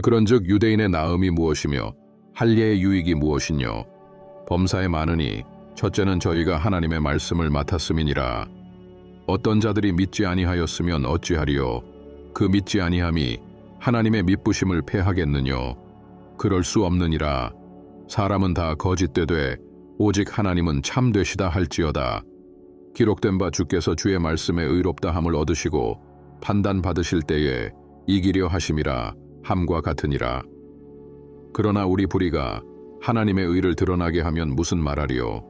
그런즉 유대인의 나음이 무엇이며 할례의 유익이 무엇이뇨? 범사에 많으니 첫째는 저희가 하나님의 말씀을 맡았음이니라. 어떤 자들이 믿지 아니하였으면 어찌하리요? 그 믿지 아니함이 하나님의 믿부심을 패하겠느뇨? 그럴 수 없느니라. 사람은 다 거짓되되 오직 하나님은 참되시다 할지어다. 기록된 바 주께서 주의 말씀에 의롭다 함을 얻으시고 판단 받으실 때에 이기려 하심이라 함과 같으니라. 그러나 우리 불의가 하나님의 의를 드러나게 하면 무슨 말하리요?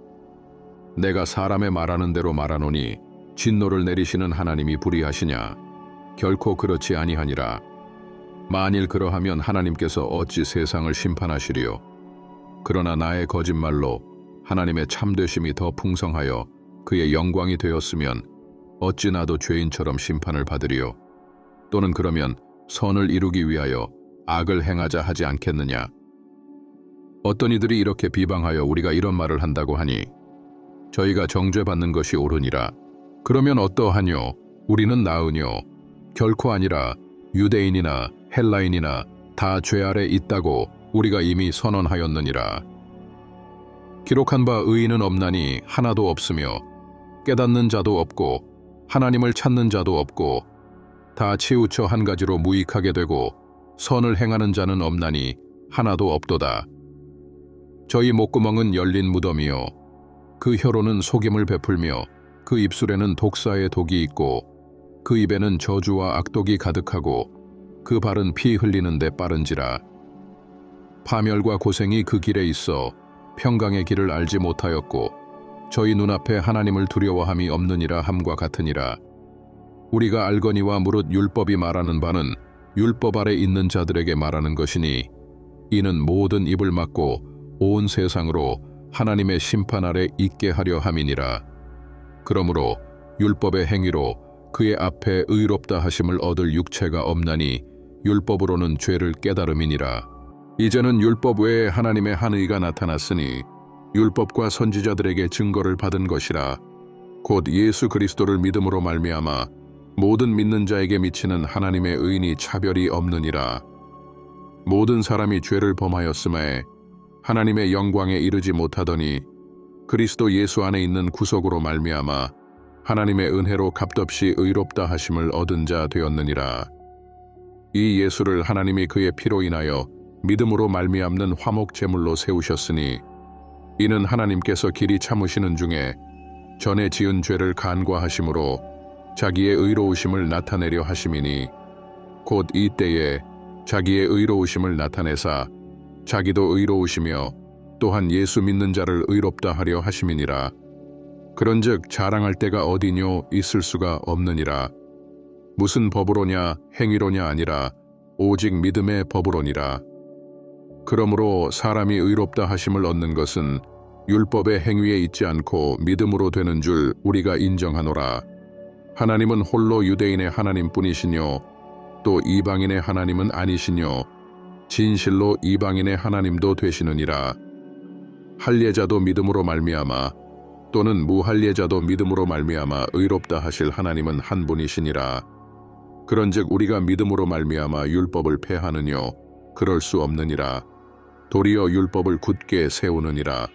내가 사람의 말하는 대로 말하노니 진노를 내리시는 하나님이 불의하시냐? 결코 그렇지 아니하니라. 만일 그러하면 하나님께서 어찌 세상을 심판하시리요? 그러나 나의 거짓말로 하나님의 참되심이 더 풍성하여 그의 영광이 되었으면 어찌 나도 죄인처럼 심판을 받으리요? 또는 그러면 선을 이루기 위하여 악을 행하자 하지 않겠느냐? 어떤 이들이 이렇게 비방하여 우리가 이런 말을 한다고 하니? 저희가 정죄받는 것이 옳으니라. 그러면 어떠하뇨? 우리는 나으뇨. 결코 아니라 유대인이나 헬라인이나 다 죄 아래 있다고 우리가 이미 선언하였느니라. 기록한 바 의인은 없나니 하나도 없으며 깨닫는 자도 없고 하나님을 찾는 자도 없고 다 치우쳐 한 가지로 무익하게 되고 선을 행하는 자는 없나니 하나도 없도다. 저희 목구멍은 열린 무덤이요. 그 혀로는 속임을 베풀며 그 입술에는 독사의 독이 있고 그 입에는 저주와 악독이 가득하고 그 발은 피 흘리는데 빠른지라. 파멸과 고생이 그 길에 있어 평강의 길을 알지 못하였고 저희 눈앞에 하나님을 두려워함이 없느니라 함과 같으니라 우리가 알거니와 무릇 율법이 말하는 바는 율법 아래 있는 자들에게 말하는 것이니 이는 모든 입을 막고 온 세상으로 하나님의 심판 아래 있게 하려 함이니라. 그러므로 율법의 행위로 그의 앞에 의롭다 하심을 얻을 육체가 없나니 율법으로는 죄를 깨달음이니라. 이제는 율법 외에 하나님의 한 의가 나타났으니 율법과 선지자들에게 증거를 받은 것이라. 곧 예수 그리스도를 믿음으로 말미암아 모든 믿는 자에게 미치는 하나님의 의인이 차별이 없느니라. 모든 사람이 죄를 범하였음에 하나님의 영광에 이르지 못하더니 그리스도 예수 안에 있는 구속으로 말미암아 하나님의 은혜로 값없이 의롭다 하심을 얻은 자 되었느니라. 이 예수를 하나님이 그의 피로 인하여 믿음으로 말미암는 화목 제물로 세우셨으니 이는 하나님께서 길이 참으시는 중에 전에 지은 죄를 간과하심으로 자기의 의로우심을 나타내려 하심이니 곧 이때에 자기의 의로우심을 나타내사 자기도 의로우시며 또한 예수 믿는 자를 의롭다 하려 하심이니라. 그런즉 자랑할 때가 어디뇨 있을 수가 없느니라. 무슨 법으로냐 행위로냐 아니라 오직 믿음의 법으로니라. 그러므로 사람이 의롭다 하심을 얻는 것은 율법의 행위에 있지 않고 믿음으로 되는 줄 우리가 인정하노라. 하나님은 홀로 유대인의 하나님뿐이시뇨. 또 이방인의 하나님은 아니시뇨. 진실로 이방인의 하나님도 되시느니라. 할례자도 믿음으로 말미암아 또는 무할례자도 믿음으로 말미암아 의롭다 하실 하나님은 한 분이시니라. 그런즉 우리가 믿음으로 말미암아 율법을 패하느뇨 그럴 수 없느니라. 도리어 율법을 굳게 세우느니라.